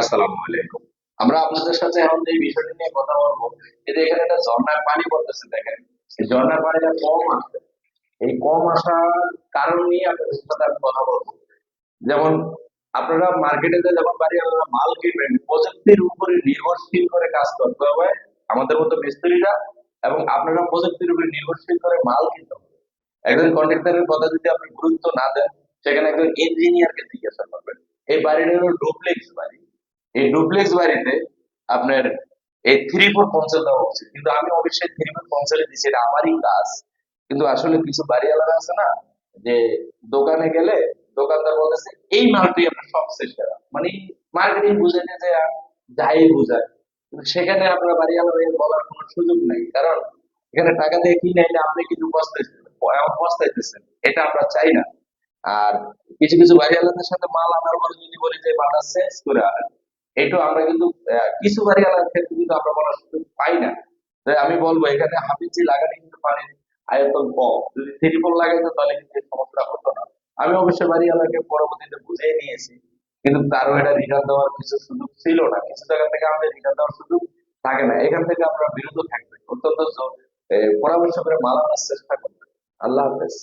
আসসালামু আলাইকুম। আমরা আপনাদের সাথে এখন বিষয়টি নিয়ে কথা বলব এখানে একটা ঝর্ণার পানি পড়তেছে, দেখেন। ঝর্ণার পানিটা কম আসছে এই কম আসার কারণ নিয়ে আপনাদের সাথে আমি কথা বলব। যেমন, আপনারা মার্কেটে যখন বাড়ি আপনারা মাল কিনবেন, প্রযুক্তির উপরে নির্ভরশীল করে কাজ করতে হবে আমাদের মতো মিস্ত্রিরা এবং আপনারা প্রযুক্তির উপরে নির্ভরশীল করে মাল কিনতে হবে। একজন কন্ট্রাক্টরের কথা যদি আপনি গুরুত্ব না দেন, সেখানে একজন ইঞ্জিনিয়ারকে জিজ্ঞাসা করবেন, এই বাড়িটা হলো ডুপ্লেক্স বাড়ি? এই ডুপ্লেক্স বাড়িতে আপনার এই থ্রি ফোর পঞ্চাশ দেওয়া উচিত কিন্তু আমি অবশ্যই থ্রি ফোর পঞ্চাশে দিচ্ছি, এটা আমারই কাজ। কিন্তু আসলে কিছু বাড়ি আলাদা আছে না, যে দোকানে গেলে দোকানদার বলতেছে, এই মালটি আপনার সবচেয়ে সেরা মানে মার্কেটিং বুঝাইতে যে যাই বুঝায় কিন্তু সেখানে আপনার বাড়ি আলাদা বলার কোনো সুযোগ নেই। কারণ এখানে টাকা দিয়ে কিনে এলে আপনি কিন্তু পস্তাইতেছেন এটা আমরা চাই না। আর কিছু কিছু বাড়ি আলাদার সাথে মাল আনার পরে যদি বলি যে মালটা চেঞ্জ করে আনেন। এটাও আমরা কিন্তু কিছু বাড়ি আলাদার ক্ষেত্রে কিন্তু আমরা বলার সুযোগ পাই না। আমি বলব, এখানে হাফিজি লাগালে কিন্তু পানির আয়তন কম। যদি ত্রিপল লাগাইতো, তাহলে কিন্তু এই সমস্যা হতো না। আমি অবশ্যই বাড়ি আলাদাকে পরবর্তীতে বুঝিয়ে নিয়েছি, কিন্তু তারও এটা রিটার্ন দেওয়ার কিছু সুযোগ ছিল না। কিছু জায়গা থেকে আমাদের রিটার্ন দেওয়ার সুযোগ থাকে না। এখান থেকে আমরা বিরত থাকবে। অত্যন্ত পরামর্শ করে মাল আনার চেষ্টা করবেন আল্লাহ হাফেজ।